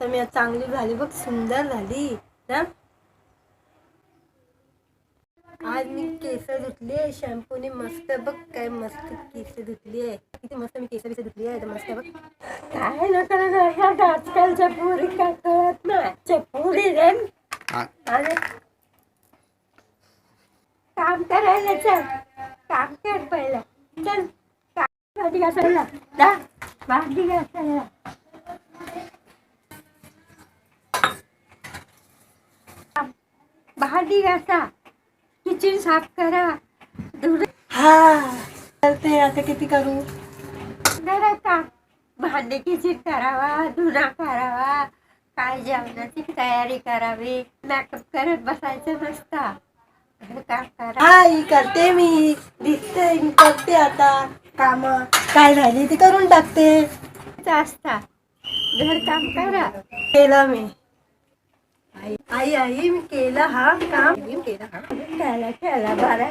आता मी चांगली झाली बघ सुंदर झाली ना आज मी केस धुतली शॅम्पूने मस्त बघ काय मस्त केस धुतली आहे. किती मस्त मी केस बिस धुतली आहे मस्त बघ. काय ना करा आजकालच्या पोरी काय कळत नाही पोरी रे. काम करायला चल काम कर पहिलं. चल भाजी घासायला. भाजी घासायला. भांडी घासा किचन साफ करा. धुर हा चालते आता किती करू? का भांडे किचन करावा धुणा करावा. काय जेवणाची तयारी करावी. मेकअप करत बसायचं नसता घरकाम करा. हा ही करते मी. दिसते मी करते आता काम. काय राहिली ती करून टाकते. असता घरकाम करा. केलं मी. आई. आई मी केलं हा काम. मी केलं हा. बरा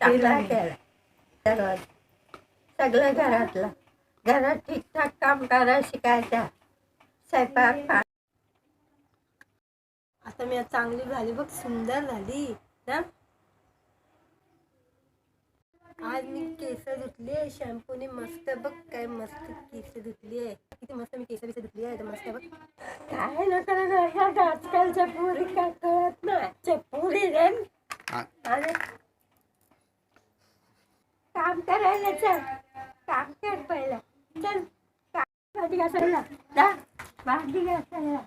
केला केला. सगळं घरातलं. घरात ठीकठाक काम करा शिकायचा स्वयंपाक आता मी चांगली झाली बघ सुंदर झाली. ना आज मी केस धुतली शॅम्पूने मस्त बघ काय मस्त केस धुतली आहे. किती मस्त मी केस बिस धुतली आहे मस्त बघ. काय ना करा आजकालच्या पोरी काय कळत नाही. पोरी रे. काम करायला चल. काम कर पहिलं. चल. भाजी घासायला. जा. भाजी घासायला.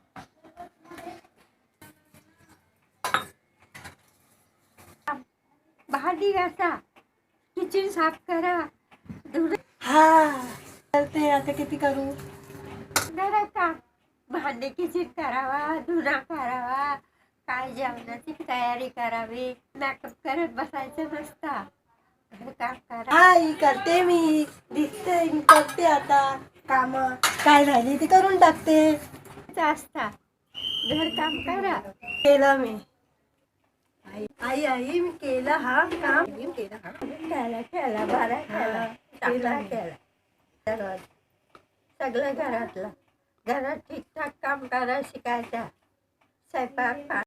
भांडी घासा. किचन साफ करा. हा चालते आता किती करू? का भांडे किचन करावा धुणा करावा काय जेवणाची तयारी करावी मेकअप करत बसायचं नसता घरकाम करा. हा ही करते मी. दिसते मी करते आता काम. काय राहिली ती करून टाकते. असता घरकाम करा. केलं मी. आई आई मी केलं हा काम. मी केलं हा खेळा केला बरा केला केला. सगळं घरातलं. घरात ठीकठाक काम करा शिकायचा. स्वयंपाक